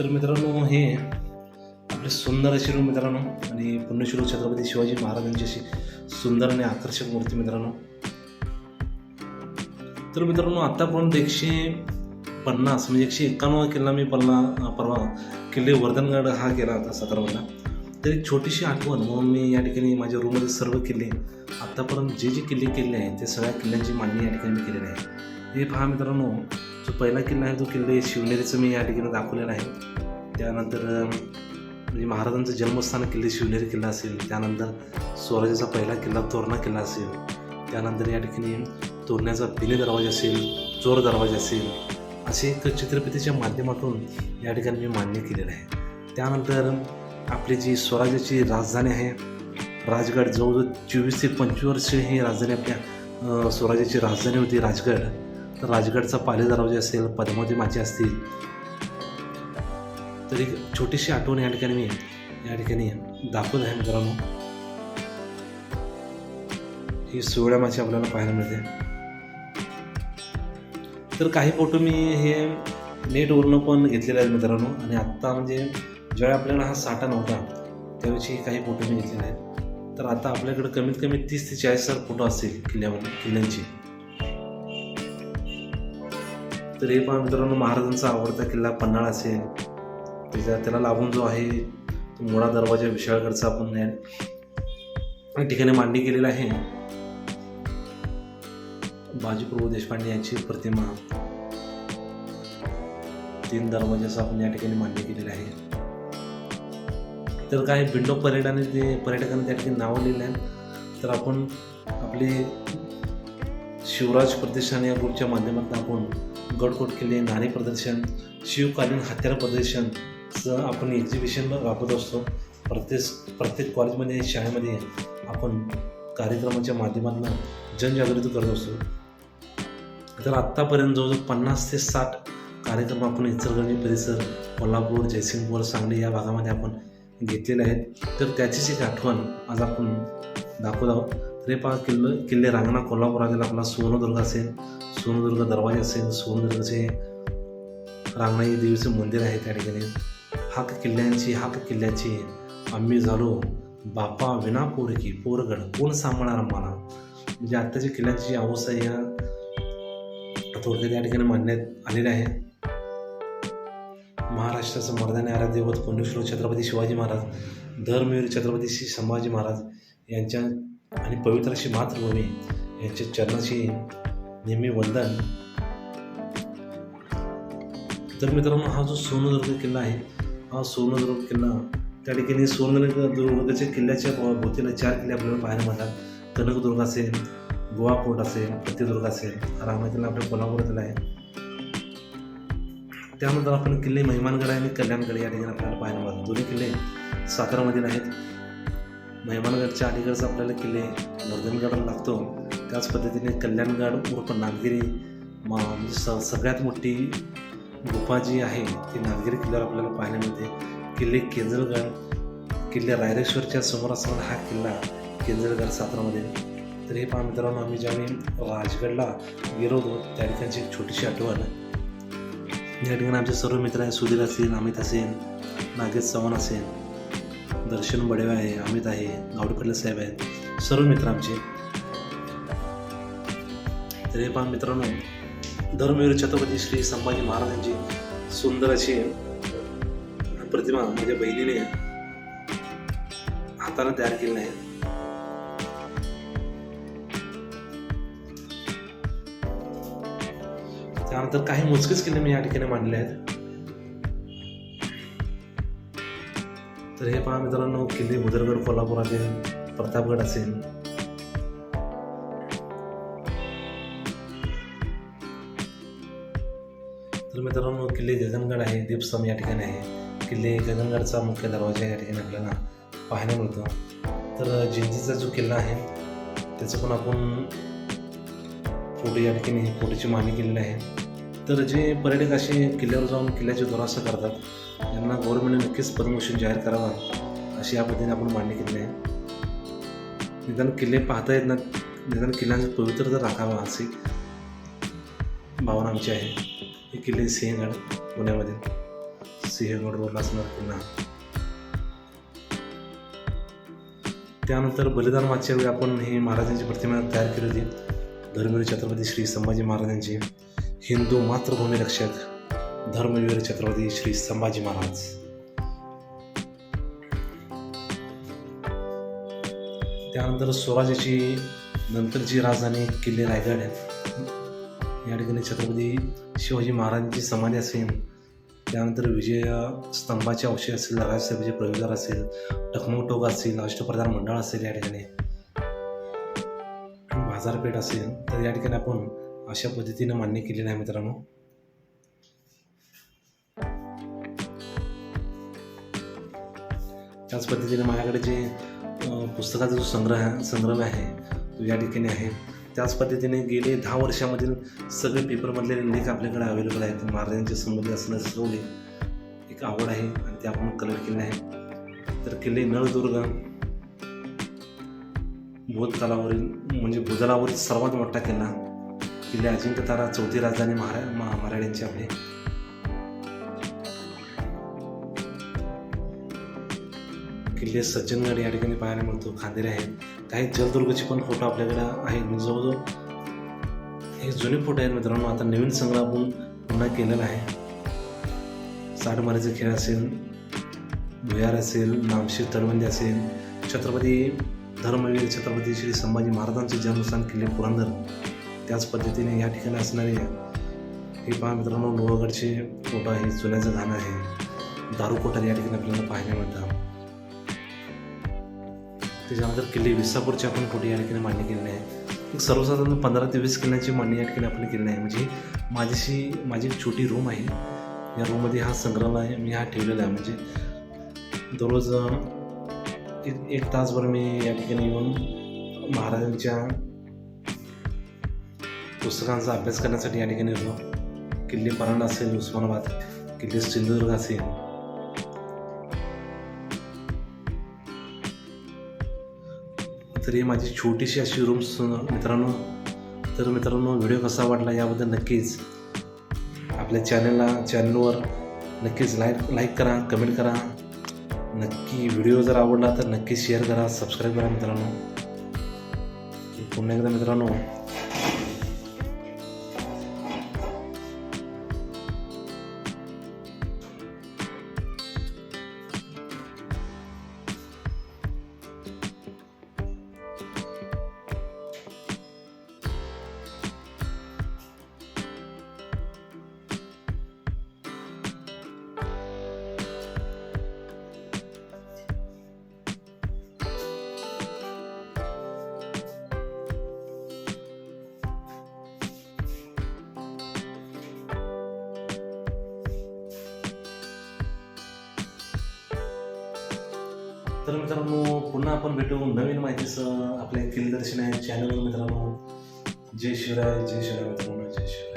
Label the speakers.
Speaker 1: तर मित्रांनो हे आपले सुंदर अशी रूम मित्रांनो आणि पुण्यश्री छत्रपती शिवाजी महाराजांची अशी सुंदर आणि आकर्षक मूर्ती मित्रांनो. तर मित्रांनो आतापर्यंत एकशे पन्नास म्हणजे एकशे एक्कावन्न किल्ला मी पल्ला परवा किल्ले वर्धनगड हा केला होता सातारामधला. तर एक छोटीशी आठवण म्हणून मी या ठिकाणी माझ्या रूममध्ये सर्व किल्ले आत्तापर्यंत जे जे किल्ले केले आहेत ते सगळ्या किल्ल्यांची मांडणी या ठिकाणी मी केलेली आहे. हे पहा मित्रांनो जो पहिला किल्ला आहे तो किल्ले शिवनेरीचं मी या ठिकाणी दाखवलेला आहे. त्यानंतर म्हणजे महाराजांचं जन्मस्थान किल्ले शिवनेरी किल्ला असेल त्यानंतर स्वराज्याचा पहिला किल्ला तोरणा किल्ला असेल त्यानंतर या ठिकाणी तोरण्याचा बिने दरवाजा असेल चोर दरवाजा असेल असे एक चित्रपतीच्या माध्यमातून या ठिकाणी मी मान्य केलेलं आहे. त्यानंतर आपली जी स्वराज्याची राजधानी आहे राजगड जवळजवळ चोवीस ते पंचवीस वर्ष ही राजधानी आपल्या स्वराज्याची राजधानी होती राजगड. तर राजगडचा पाले दरवाजा असेल पद्मावती माची असतील. तर एक छोटीशी आठवण या ठिकाणी मी या ठिकाणी दाखवत आहे मित्रांनो. ही सोहळ्या माची आपल्याला पाहायला मिळते. तर काही फोटो मी हे नेटवरनं पण घेतलेले आहेत मित्रांनो. आणि आत्ता म्हणजे ज्यावेळी आपल्याला हा साठा नव्हता त्यावेळी काही फोटो मी घेतलेले आहेत. तर आता आपल्याकडे कमीत कमी तीस ते चाळीस हजार फोटो असतील किल्ल्यावर किल्ल्यांची. तर हे पहा मित्रांनो महाराजांचा आवडता किल्ला पन्हाळा असेल. त्याच्या त्याला लागून जो आहे तो मोडा दरवाजा विशाळगडचा आपण या ठिकाणी मांडणी केलेला आहे. बाजीप्रभू देशपांडे यांची प्रतिमा. तीन दरवाजाचा आपण या ठिकाणी मांडणी केलेलं आहे. तर काही विंडो पर्यटनाने ते पर्यटकांनी त्या ठिकाणी नावं लिहिलं आहे तर आपण आपले शिवराज प्रतिष्ठान या ग्रुपच्या माध्यमातून आपण गडकोट किल्ले नाणे प्रदर्शन शिवकालीन हत्यार प्रदर्शनचं आपण एक्झिबिशन राबवत असतो. प्रत्येक प्रत्येक कॉलेजमध्ये शाळेमध्ये आपण कार्यक्रमाच्या माध्यमातून जनजागृती करत असतो. तर आत्तापर्यंत जवळजवळ पन्नास ते साठ कार्यक्रम आपण इचलकरंजी परिसर कोल्हापूर जयसिंगपूर सांगली या भागामध्ये आपण घेतलेले आहेत. तर त्याचीच एक आठवण आज आपण दाखवत आहोत. तरी पहा किल्ले किल्ले रांगणा कोल्हापुरातील आपला सोनदुर्ग असेल सोनदुर्ग दरवाजा असेल सोनदुर्गचे रांगणाई देवीचे मंदिर आहे त्या ठिकाणी. हाक किल्ल्यांची हाक किल्ल्याची आम्ही झालो. बापा विना पोरकी पोरगड कोण सांभाळणार मला म्हणजे आत्ताच्या किल्ल्याची अवस्था या थोडक्यात या ठिकाणी मांडण्यात आलेली आहे. महाराष्ट्राचं मर्दाने आराध्य दैवत पुण्यश्लोक छत्रपती शिवाजी महाराज धर्मवीर छत्रपती श्री संभाजी महाराज यांच्या आणि पवित्र अशी मातृभूमी यांच्या चरणाशी नेहमी वंदन. तर मित्रांनो हा जो सोनदुर्ग किल्ला आहे हा सोनदुर्ग किल्ला त्या ठिकाणी सोनदुर्ग दुर्गाच्या किल्ल्याच्या भोवतीला चार किल्ले आपल्याला पाहायला मिळतात. कनकदुर्ग असेल गोवा फोर्ट असेल प्रतिदुर्ग असेल हा रामायणातील आपल्या कोल्हापुरातील आहे. त्यानंतर आपण किल्ले महिमानगड आणि कल्याणगड या ठिकाणी आपल्याला पाहायला मिळतात. दोन्ही किल्ले सातारामधील आहेत. महिमानगडच्या अलीकडचा आपल्याला किल्ले वर्धनगडाला लागतो. त्याच पद्धतीने कल्याणगड उर्फ नागगिरी मा म्हणजे स सगळ्यात मोठी गुफा जी आहे ती नागगिरी किल्ल्यावर आपल्याला पाहायला मिळते. किल्ले केंजळगड किल्ले रायरेश्वरच्या समोर असणारा हा किल्ला केंजळगड सातारामध्ये. तर हे पहा मित्रांनो आम्ही ज्यावेळी राजगडला गेलो होतो त्या ठिकाणची एक छोटीशी आठवण. या ठिकाणी आमचे सर्व मित्र आहे सुधीर असेल अमित असेल नागेश चव्हाण असेल. दर्शन बडेवा आहे अमित आहे गावडे साहेब आहेत सर्व मित्र आमचे. तरी पण मित्रांनो धर्मवीर छत्रपती श्री संभाजी महाराजांची सुंदर अशी प्रतिमा माझ्या बहिणीने हाताने तयार केली आहे. त्यानंतर काही मोजकेच किल्ले मी या ठिकाणी मांडले आहेत. तर हे पहा मित्रांनो किल्ले बुदरगड कोल्हापुरातील प्रतापगड असेल. तर मित्रांनो किल्ले गगनगड आहे दीपस्तंभ या ठिकाणी आहे. किल्ले गगनगडचा मुख्य दरवाजा या ठिकाणी आपल्याला पाहायला मिळतो. तर जिंजीचा जो किल्ला आहे त्याचं पण आपण फोटो या ठिकाणी फोटोची मागणी केलेली आहे. तर जे पर्यटक असे किल्ल्यावर जाऊन किल्ल्याची दुरासा करतात यांना गव्हर्नमेंटने नक्कीच पद्मभूषण जाहीर करावा अशी या पद्धतीने आपण मांडणी केली आहे. निदान किल्ले पाहता येत ना निदान किल्ल्यांचा पवित्र तर राखावा अशी भावना आमची आहे. हे किल्ले सिंहगड पुण्यामध्ये सिंहगड रोडला असणार पुन्हा त्यानंतर बलिदान मागच्या वेळी आपण हे महाराजांची प्रतिमा तयार केली होती. धर्मवीर छत्रपती श्री संभाजी महाराजांची. हिंदू मातृभूमी रक्षक धर्मवीर छत्रपती श्री संभाजी महाराज. त्यानंतर स्वराज्याची नंतरची राजधानी किल्ले रायगड या ठिकाणी छत्रपती शिवाजी महाराजांची समाधी असेल त्यानंतर विजय स्तंभाचे अवशेष असेल राजसभेचे प्रवेशद्वार असेल टकमोटोक असेल अष्टप्रधान मंडळ असेल या ठिकाणी. बाजारपेठ असेल तर या ठिकाणी आपण अशा पद्धतीनं मान्य केलेलं आहे मित्रांनो. त्याच पद्धतीने माझ्याकडे जे पुस्तकाचा जो संग्रह संग्रह आहे तो या ठिकाणी आहे. त्याच पद्धतीने गेले दहा वर्षामधील सगळे पेपरमधले लेख आपल्याकडे अवेलेबल आहेत. महाराजांच्या संबंधित असणारे सगळे एक आवड आहे आणि ते आपण कलेक्ट केले आहे. तर किल्ले नळदुर्ग भूतकालावरील म्हणजे भूजलावरील सर्वात मोठा किल्ला किल्ले अजिंक्यतारा चौथी राजधानी महारा मा- मराठ्यांची आपली. किल्ले सज्जनगड या ठिकाणी पाहायला मिळतो खांदेरे आहेत. काही जलदुर्गचे पण फोटो आपल्याकडे आहेत. म्हणजे जवळजवळ हे जुने फोटो आहेत मित्रांनो. आता नवीन संग्रह आपण पुन्हा केलेला आहे. साठमारीचे खेळ असेल भुयार असेल नामशीर तळवंदी असेल छत्रपती धर्मवीर छत्रपती श्री संभाजी महाराजांचे जन्मस्थान किल्ले पुरंदर. त्याच पद्धतीने या ठिकाणी असणारे हे पहा मित्रांनो लोहगडचे फोटो आहे चुन्याचं घाण आहे. दारू कोठार या ठिकाणी आपल्याला पाहायला मिळतात त्याच्यानंतर किल्ले विसापूरचे आपण कोटे या ठिकाणी मान्य केलेले आहे. एक सर्वसाधारण पंधरा ते वीस किल्ल्यांची मान्य या ठिकाणी आपण केलेली आहे. म्हणजे माझीशी माझी एक छोटी रूम आहे. या रूममध्ये हा संग्रहालय मी हा ठेवलेला आहे. म्हणजे दररोज एक एक तासभर मी या ठिकाणी येऊन महाराजांच्या पुस्तकांचा अभ्यास करण्यासाठी या ठिकाणी येतो. किल्ले परांडा असेल उस्मानाबाद किल्ले सिंधुदुर्ग असेल. तर ही माझी छोटीशी अशी रूम मित्रांनो. तर मित्रांनो व्हिडिओ कसा वाटला याबद्दल नक्कीच आपल्या चॅनलला चॅनलवर नक्कीच लाईक लाईक करा कमेंट करा. नक्की व्हिडिओ जर आवडला तर नक्की शेअर करा सबस्क्राईब करा मित्रांनो. पुन्हा एकदा मित्रांनो तर मित्रांनो पुन्हा आपण भेटू नवीन माहितीसह. आपल्या किल्ले दर्शन आहे चॅनलवर मित्रांनो. जय शिवराय जय शिवराय मित्रांनो जय शिवराय.